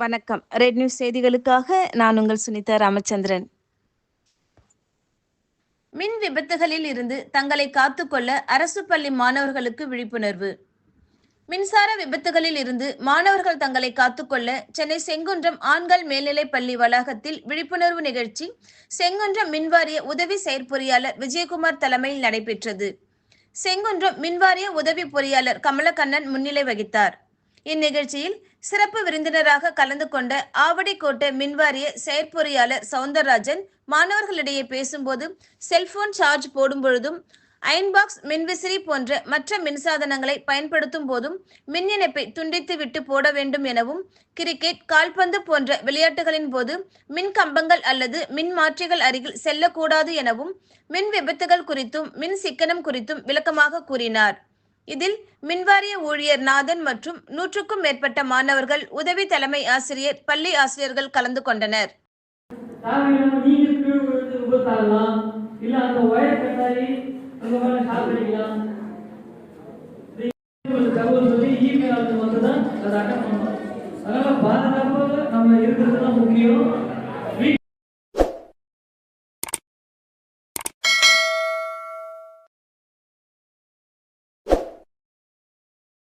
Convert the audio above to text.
வணக்கம். Red news செய்திகளுக்காக நான் உங்கள் சுனிதா ராமச்சந்திரன். மின் விபத்துகளில் இருந்து தங்களை காத்துக்கொள்ள அரசு பள்ளி மாணவர்களுக்கு விழிப்புணர்வு. மின்சார விபத்துகளில் இருந்து மாணவர்கள் தங்களை காத்துக்கொள்ள சென்னை செங்குன்றம் ஆண்கள் மேல்நிலைப் பள்ளி வளாகத்தில் விழிப்புணர்வு நிகழ்ச்சி செங்குன்றம் மின்வாரிய உதவி செயற்பொறியாளர் விஜயகுமார் தலைமையில் நடைபெற்றது. செங்குன்றம் மின்வாரிய உதவி பொறியாளர் கமலக்கண்ணன் முன்னிலை வகித்தார். இந்நிகழ்ச்சியில் சிறப்பு விருந்தினராக கலந்து கொண்ட ஆவடிக்கோட்டை மின்வாரிய செயற்பொறியாளர் சவுந்தரராஜன் மாணவர்களிடையே பேசும்போது செல்போன் சார்ஜ் போடும் பொழுதும் அயன்பாக்ஸ் மின்விசிறி போன்ற மற்ற மின்சாதனங்களை பயன்படுத்தும் போதும் மின் இணைப்பை துண்டித்துவிட்டு போட வேண்டும் எனவும் கிரிக்கெட் கால்பந்து போன்ற விளையாட்டுகளின் போது மின் கம்பங்கள் அல்லது மின் மாற்றிகள் அருகில் செல்லக்கூடாது எனவும் மின் விபத்துகள் குறித்தும் மின் சிக்கனம் குறித்தும் விளக்கமாக கூறினார். இதில் மின்வாரிய ஊழியர் நாதன் மற்றும் நூற்றுக்கும் மேற்பட்ட மாணவர்கள் உதவி தலைமை ஆசிரியர் பள்ளி ஆசிரியர்கள் கலந்து கொண்டனர். அதனால